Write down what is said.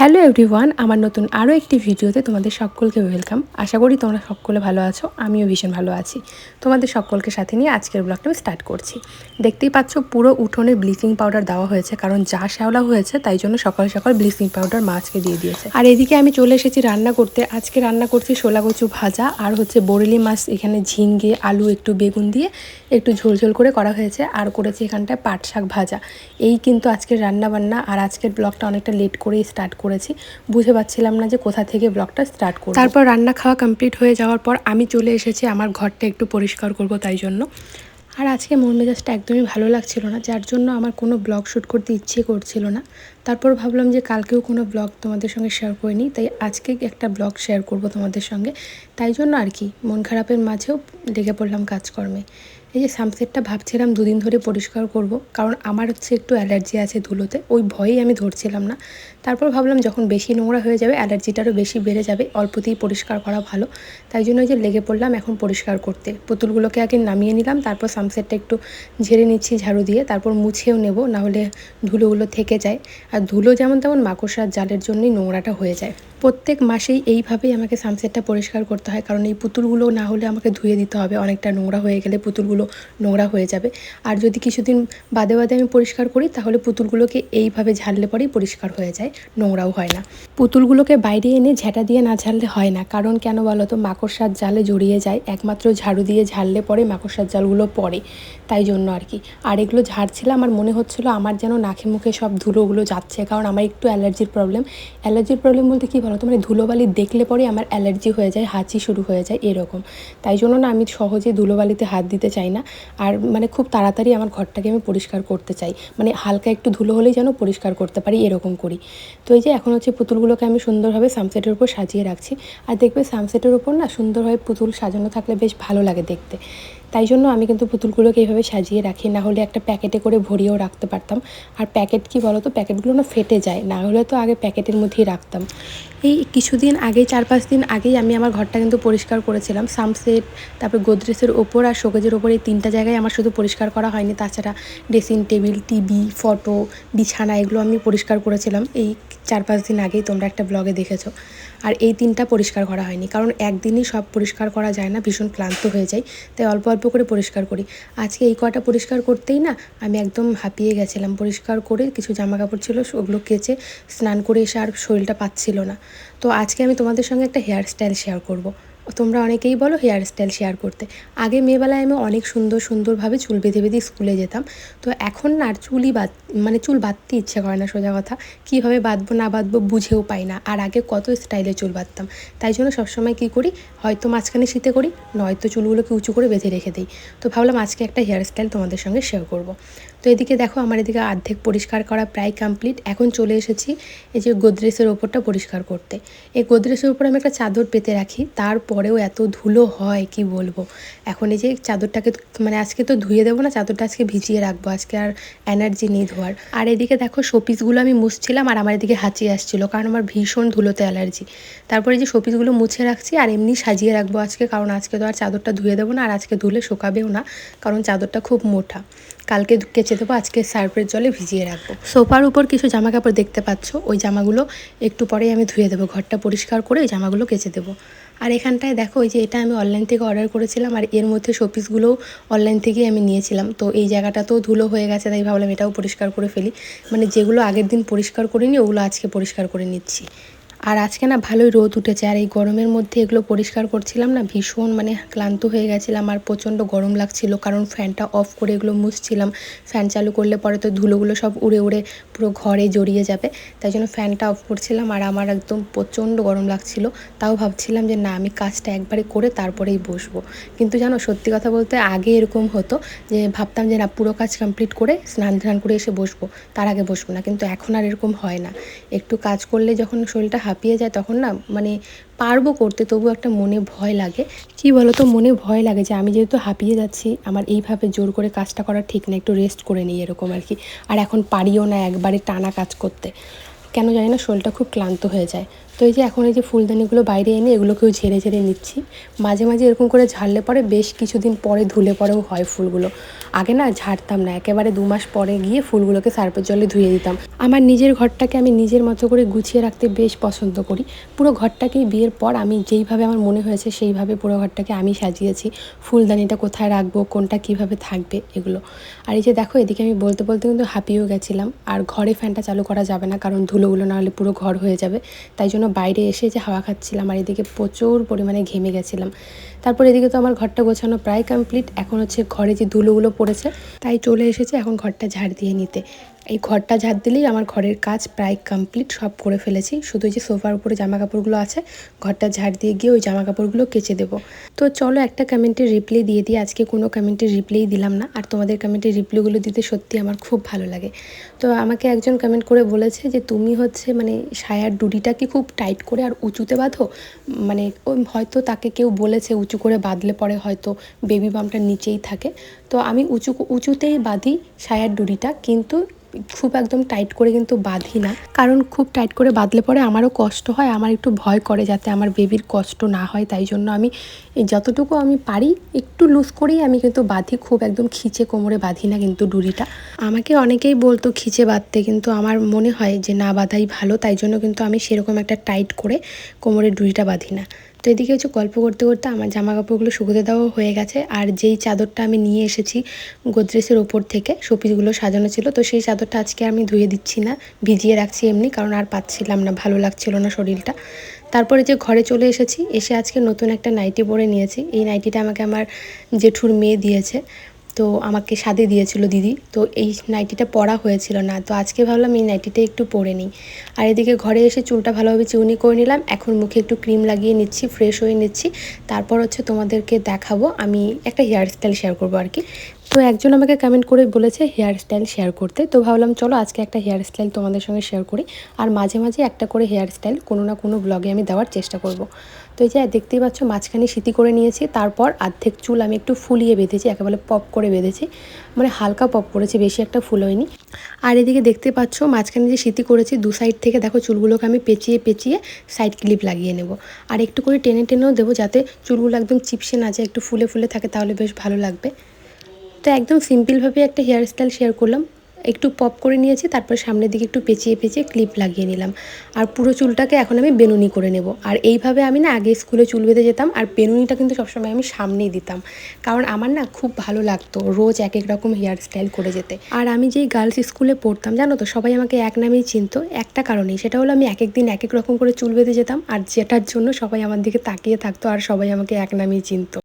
Hello everyone আমার নতুন আরও একটি ভিডিওতে তোমাদের সকলকে ওয়েলকাম আশা করি তোমরা সকলে ভালো আছো, আমিও ভীষণ ভালো আছি। তোমাদের সকলকে সাথে নিয়ে আজকের ব্লগটা আমি স্টার্ট করছি। দেখতেই পাচ্ছ পুরো উঠোনে ব্লিচিং পাউডার দেওয়া হয়েছে, কারণ যা শ্যাওলা হয়েছে তাই জন্য সকাল সকাল ব্লিচিং পাউডার মাছকে দিয়ে দিয়েছে। আর এদিকে আমি চলে এসেছি রান্না করতে। আজকে রান্না করছি শোলা কচু ভাজা, আর হচ্ছে বরেলি মাছ, এখানে ঝিঙ্গে, আলু, একটু বেগুন দিয়ে একটু ঝোল ঝোল করে করা হয়েছে, আর করেছি এখানটায় পাট শাক ভাজা। এই কিন্তু আজকের রান্না বান্না আর আজকের ব্লগটা অনেকটা লেট করেই স্টার্ট করেছি। বুঝে পাচ্ছিলাম না যে কোথা থেকে ব্লগটা স্টার্ট করব। তারপর রান্না খাওয়া কমপ্লিট হয়ে যাওয়ার পর আমি চলে এসেছি, আমার ঘরটা একটু পরিষ্কার করব তাই জন্য। আর আজকে মন মেজাজটা একদমই ভালো লাগছিল না, যার জন্য আমার কোনো ব্লগ শ্যুট করতে ইচ্ছে করছিল না। তারপর ভাবলাম যে কালকেও কোনো ব্লগ তোমাদের সঙ্গে শেয়ার করিনি তাই আজকে একটা ব্লগ শেয়ার করব তোমাদের সঙ্গে। তাই জন্য আর কি, মন খারাপের মাঝেও লেগে পড়লাম কাজকর্মে। এই যে সানসেটটা ভাবছিলাম দুদিন ধরে পরিষ্কার করব, কারণ আমার হচ্ছে একটু অ্যালার্জি আছে ধুলোতে, ওই ভয়েই আমি ধরছিলাম না। তারপর ভাবলাম যখন বেশি নোংরা হয়ে যাবে অ্যালার্জিটারও বেশি বেড়ে যাবে, অল্পতেই পরিষ্কার করা ভালো। তাই জন্য ওই যে লেগে পড়লাম এখন পরিষ্কার করতে। পুতুলগুলোকে আগে নামিয়ে নিলাম, তারপর সানসেটটা একটু ঝেড়ে নিচ্ছি ঝাড়ু দিয়ে, তারপর মুছেও নেব, নাহলে ধুলোগুলো থেকে যায়। আর ধুলো যেমন তেমন মাকড়সার জালের জন্যই নোংরাটা হয়ে যায়। প্রত্যেক মাসেই এইভাবেই আমাকে সানসেটটা পরিষ্কার করতে হয়, কারণ এই পুতুলগুলো না হলে আমাকে ধুয়ে দিতে হবে, অনেকটা নোংরা হয়ে গেলে পুতুলগুলো নোংরা হয়ে যাবে। আর যদি কিছুদিন বাদে বাদে আমি পরিষ্কার করি, তাহলে পুতুলগুলোকে এইভাবে ঝাড়লে পরেই পরিষ্কার হয়ে যায়, নোংরাও হয় না। পুতুলগুলোকে বাইরে এনে ঝেঁটা দিয়ে না ঝাড়লে হয় না, কারণ কেন বলো তো, মাকড়সার জালে জড়িয়ে যায়, একমাত্র ঝাড়ু দিয়ে ঝাড়লে পরে মাকড়সার জালগুলো পড়ে, তাই জন্য আর কি। আর এগুলো ঝাড়ছিলাম, আমার মনে হচ্ছিল আমার যেন নাকে মুখে সব ধুলোগুলো যাচ্ছে, কারণ আমার একটু অ্যালার্জির প্রবলেম। অ্যালার্জির প্রবলেম বলতে কী বলো তো মানে ধুলোবালি দেখলে পরে আমার অ্যালার্জি হয়ে যায়, হাঁচি শুরু হয়ে যায়, এরকম। তাই জন্য না আমি সহজে ধুলোবালিতে হাত দিতে চাই না। আর মানে খুব তাড়াতাড়ি আমার ঘরটাকে আমি পরিষ্কার করতে চাই। মানে হালকা একটু ধুলো হলেই যেন পরিষ্কার করতে পারি, এরকম করি। তো এই যে এখন হচ্ছে পুতুলগুলোকে আমি সুন্দরভাবে সানসেটের উপর সাজিয়ে রাখছি। আর দেখবে সানসেটের উপর না সুন্দরভাবে পুতুল সাজানো থাকলে বেশ ভালো লাগে দেখতে। তাই জন্য আমি কিন্তু পুতুলগুলোকে এইভাবে সাজিয়ে রাখি। না হলে একটা প্যাকেটে করে ভরিয়েও রাখতে পারতাম। আর প্যাকেট কি বলো তো প্যাকেটগুলো না ফেটে যায়। না হলে তো আগে প্যাকেটের মধ্যেই রাখতাম। এই কিছুদিন আগেই চার পাঁচ দিন আগেই আমি আমার ঘরটা কিন্তু পরিষ্কার করেছিলাম। সামসেট তারপর গোদরেজের ওপর আর শোকেজের ওপর তিনটা জায়গায় আমার শুধু পরিষ্কার করা হয়নি। তাছাড়া ড্রেসিং টেবিল টিভি ফটো বিছানা এগুলো আমি পরিষ্কার করেছিলাম। এই চার পাঁচ দিন আগেই তোমরা একটা ব্লগে দেখেছ। আর এই তিনটা পরিষ্কার করা হয়নি। কারণ একদিনই সব পরিষ্কার করা যায় না, ভীষণ ক্লান্ত হয়ে যায় তাই অল্প অল্প করে পরিষ্কার করি। আজকে এই কটা পরিষ্কার করতেই না আমি একদম হাঁপিয়ে গেছিলাম। পরিষ্কার করে কিছু জামা কাপড় ছিল ওগুলো কেচে স্নান করে এসে আর শরীরটা পাচ্ছিল না। তো আজকে আমি তোমাদের সঙ্গে একটা হেয়ার স্টাইল শেয়ার করব। তোমরা অনেকেই বলো হেয়ার স্টাইল শেয়ার করতে। আগে মেয়েবেলায় আমি অনেক সুন্দর সুন্দরভাবে চুল বেঁধে বেঁধে স্কুলে যেতাম। তো এখন আর চুলই বাদ মানে চুল বাঁধতে ইচ্ছে করে না সোজা কথা। কীভাবে বাঁধবো না বাঁধবো বুঝেও পাই না। আর আগে কত স্টাইলে চুল বাঁধতাম। তাই জন্য সবসময় কী করি, হয়তো মাঝখানে শীতে করি, নয়তো চুলগুলোকে উঁচু করে বেঁধে রেখে দিই। তো ভাবলাম আজকে একটা হেয়ার স্টাইল তোমাদের সঙ্গে শেয়ার করব। তো এদিকে দেখো আমার এদিকে অর্ধেক পরিষ্কার করা প্রায় কমপ্লিট এখন চলে এসেছি এই যে গোদরেজের ওপরটা পরিষ্কার করতে। এই গোদরেজের ওপর আমি একটা চাদর পেতে রাখি, তারপরেও এত ধুলো হয়, কি বলব? এখন এই যে চাদরটাকে মানে আজকে তো ধুয়ে দেবো না, চাদরটা আজকে ভিজিয়ে রাখব, আজকে আর এনার্জি নেই ধোয়ার। আর এদিকে দেখো শোপিসগুলো আমি মুছছিলাম আর আমার এদিকে হাঁচি আসছিল, কারণ আমার ভীষণ ধুলোতে অ্যালার্জি। তারপরে যে শোপিসগুলো মুছে রাখছি আর এমনি সাজিয়ে রাখব আজকে, কারণ আজকে তো আর চাদরটা ধুয়ে দেবো না আর আজকে ধুলে শোকাবেও না, কারণ চাদরটা খুব মোটা। কালকে কেচে দেবো, আজকে সার্ফের জলে ভিজিয়ে রাখব। সোফার উপর কিছু জামা কাপড় দেখতে পাচ্ছ, ওই জামাগুলো একটু পরেই আমি ধুয়ে দেবো, ঘরটা পরিষ্কার করে ওই জামাগুলো কেচে দেবো। আর এখানটায় দেখো, ওই যে এটা আমি অনলাইন থেকে অর্ডার করেছিলাম, আর এর মধ্যে শোপিসগুলোও অনলাইন থেকেই আমি নিয়েছিলাম। তো এই জায়গাটাতেও ধুলো হয়ে গেছে, তাই ভাবলাম এটাও পরিষ্কার করে ফেলি। মানে যেগুলো আগের দিন পরিষ্কার করিনি, ওগুলো আজকে পরিষ্কার করে নিচ্ছি। আর আজকে না ভালোই রোদ উঠেছে, আর এই গরমের মধ্যে এগুলো পরিষ্কার করছিলাম না, ভীষণ মানে ক্লান্ত হয়ে গেছিলাম আর প্রচণ্ড গরম লাগছিল, কারণ ফ্যানটা অফ করে এগুলো মুছছিলাম। ফ্যান চালু করলে পরে তো ধুলোগুলো সব উড়ে উড়ে পুরো ঘরে জড়িয়ে যাবে, তাই জন্য ফ্যানটা অফ করছিলাম আর আমার একদম প্রচণ্ড গরম লাগছিল, তাও ভাবছিলাম যে না আমি কাজটা একবারে করে তারপরেই বসবো। কিন্তু জানো, সত্যি কথা বলতে আগে এরকম হতো যে ভাবতাম যে না পুরো কাজ কমপ্লিট করে স্নান ধান করে এসে বসবো, তার আগে বসবো না, কিন্তু এখন আর এরকম হয় না। একটু কাজ করলে যখন শরীরটা হাঁপিয়ে যায় তখন না মানে পারব করতে, তবু একটা মনে ভয় লাগে। কি বলো তো মনে ভয় লাগে যে আমি যেহেতু হাঁপিয়ে যাচ্ছি, আমার এইভাবে জোর করে কাজটা করা ঠিক না, একটু রেস্ট করে নিই এরকম আর কি। আর এখন পারিও না একবারে টানা কাজ করতে। কেন জানি না শরীরটা খুব ক্লান্ত হয়ে যায়। তো এই যে এখন এই যে ফুলদানিগুলো বাইরে এনে এগুলোকেও ঝেড়ে ঝেড়ে নিচ্ছি। মাঝে মাঝে এরকম করে ঝাড়লে পরে বেশ কিছুদিন পরে ধুলে পরেও হয় ফুলগুলো। আগে না ঝাড়তাম না, একেবারে দু মাস পরে গিয়ে ফুলগুলোকে সার্পের জলে ধুয়ে দিতাম। আমার নিজের ঘরটাকে আমি নিজের মতো করে গুছিয়ে রাখতে বেশ পছন্দ করি। পুরো ঘরটাকেই বিয়ের পর আমি যেইভাবে আমার মনে হয়েছে সেইভাবে পুরো ঘরটাকে আমি সাজিয়েছি। ফুলদানিটা কোথায় রাখব, কোনটা কীভাবে থাকবে এগুলো। আর এই যে দেখো, এদিকে আমি বলতে বলতে কিন্তু হাঁপিয়েও গেছিলাম। আর ঘরে ফ্যানটা চালু করা যাবে না, কারণ ধুলোগুলো না হলে পুরো ঘর হয়ে যাবে। তাই জন্য বাইরে এসে যে হাওয়া খাচ্ছিলাম আর এদিকে প্রচুর পরিমাণে ঘেমে গেছিলাম। তারপর এদিকে তো আমার ঘরটা গোছানো প্রায় কমপ্লিট এখন হচ্ছে ঘরে যে ধুলোগুলো পড়েছে, তাই চলে এসেছে এখন ঘরটা ঝাড় দিয়ে নিতে। এই ঘরটা ঝাড় দিলেই আমার ঘরের কাজ প্রায় কমপ্লিট সব করে ফেলেছি। শুধু যে সোফার উপরে জামা কাপড়গুলো আছে, ঘরটা ঝাড় দিয়ে গিয়ে ওই জামা কাপড়গুলো কেচে দেবো। তো চলো একটা কমেন্টের রিপ্লাই দিয়ে দিই। আজকে কোনো কমেন্টের রিপ্লাই দিলাম না। আর তোমাদের কমেন্টের রিপ্লাইগুলো দিতে সত্যি আমার খুব ভালো লাগে। তো আমাকে একজন কমেন্ট করে বলেছে যে, তুমি হচ্ছে মানে সায়ার ডুডিটাকে খুব টাইট করে আর উঁচুতে বাঁধো? মানে হয়তো তাকে কেউ বলেছে উঁচু করে বাঁধলে পরে হয়তো বেবি বামটা নিচেই থাকে। তো আমি উঁচু উঁচুতেই বাঁধি সায়ার ডুরিটা কিন্তু খুব একদম টাইট করে কিন্তু বাঁধি না। কারণ খুব টাইট করে বাঁধলে পরে আমারও কষ্ট হয়, আমার একটু ভয় করে যাতে আমার বেবির কষ্ট না হয়, তাই জন্য আমি যতটুকু আমি পারি একটু লুজ করেই আমি কিন্তু বাঁধি, খুব একদম খিচে কোমরে বাঁধি না কিন্তু ডুরিটা আমাকে অনেকেই বলতো খিচে বাঁধতে, কিন্তু আমার মনে হয় যে না বাঁধাই ভালো, তাই জন্য কিন্তু আমি সেরকম একটা টাইট করে কোমরের ডুরিটা বাঁধি না। তো এদিকে হচ্ছে গল্প করতে করতে আমার জামা কাপড়গুলো শুকোতে দেওয়া হয়ে গেছে। আর যেই চাদরটা আমি নিয়ে এসেছি গোদরেজের ওপর থেকে, শোপিসগুলো সাজানো ছিল, তো সেই চাদরটা আজকে আমি ধুয়ে দিচ্ছি না, ভিজিয়ে রাখছি এমনি, কারণ আর পাচ্ছিলাম না, ভালো লাগছিল না শরীরটা। তারপরে যে ঘরে চলে এসেছি, এসে আজকে নতুন একটা নাইটি পরে নিয়েছি। এই নাইটিটা আমাকে আমার জেঠুর মেয়ে দিয়েছে। তো আমাকে সাদে দিয়েছিল দিদি। তো এই নাইটিটা পরা হয়েছিল না। তো আজকে ভাবলাম এই নাইটিটা একটু পরে নিই। আর এদিকে ঘরে এসে চুলটা ভালোভাবে চিউনি করে নিলাম। এখন মুখে একটু ক্রিম লাগিয়ে নিচ্ছি, ফ্রেশ হয়ে নিচ্ছি। তারপর হচ্ছে তোমাদেরকে দেখাবো। আমি একটা হেয়ার স্টাইল শেয়ার করব আর কি। তো একজন আমাকে কমেন্ট করে বলেছে হেয়ার স্টাইল শেয়ার করতে। তো ভাবলাম, চলো আজকে একটা হেয়ার স্টাইল তোমাদের সঙ্গে শেয়ার করি। আর মাঝে মাঝে একটা করে হেয়ার স্টাইল কোনো না কোনো ব্লগে আমি দেওয়ার চেষ্টা করব। তো এই যে দেখতেই পাচ্ছ, মাঝখানে সিটি করে নিয়েছি, তারপর অর্ধেক চুল আমি একটু ফুলিয়ে বেঁধেছি, একেবারে পপ করে বেঁধেছি। মানে হালকা পপ করেছি, বেশি একটা ফুল হয়নি। আর এদিকে দেখতে পাচ্ছ, মাঝখানে যে সিটি করেছি, দু সাইড থেকে দেখো চুলগুলোকে আমি পেঁচিয়ে পেঁচিয়ে সাইড ক্লিপ লাগিয়ে নেব। আর একটু করে টেনে টেনেও দেবো, যাতে চুলগুলো একদম চিপসে না যায়, একটু ফুলে ফুলে থাকে, তাহলে বেশ ভালো লাগবে। তো একদম সিম্পলভাবে একটা হেয়ার স্টাইল শেয়ার করলাম। একটু পপ করে নিয়েছি, তারপর সামনের দিকে একটু পেঁচিয়ে পেঁচিয়ে ক্লিপ লাগিয়ে নিলাম। আর পুরো চুলটাকে এখন আমি বেনুনি করে নেব। আর এইভাবে আমি না আগে স্কুলে চুল বেঁধে যেতাম, আর বেনুনিটা কিন্তু সবসময় আমি সামনেই দিতাম। কারণ আমার না খুব ভালো লাগতো রোজ এক এক রকম হেয়ার স্টাইল করে যেতে। আর আমি যেই গার্লস স্কুলে পড়তাম, জানো তো, সবাই আমাকে এক নামেই চিনতো। একটা কারণেই, সেটা হলো আমি এক এক দিন এক এক রকম করে চুল বেঁধে যেতাম, আর যেটার জন্য সবাই আমার দিকে তাকিয়ে থাকতো, আর সবাই আমাকে এক নামেই চিনতো।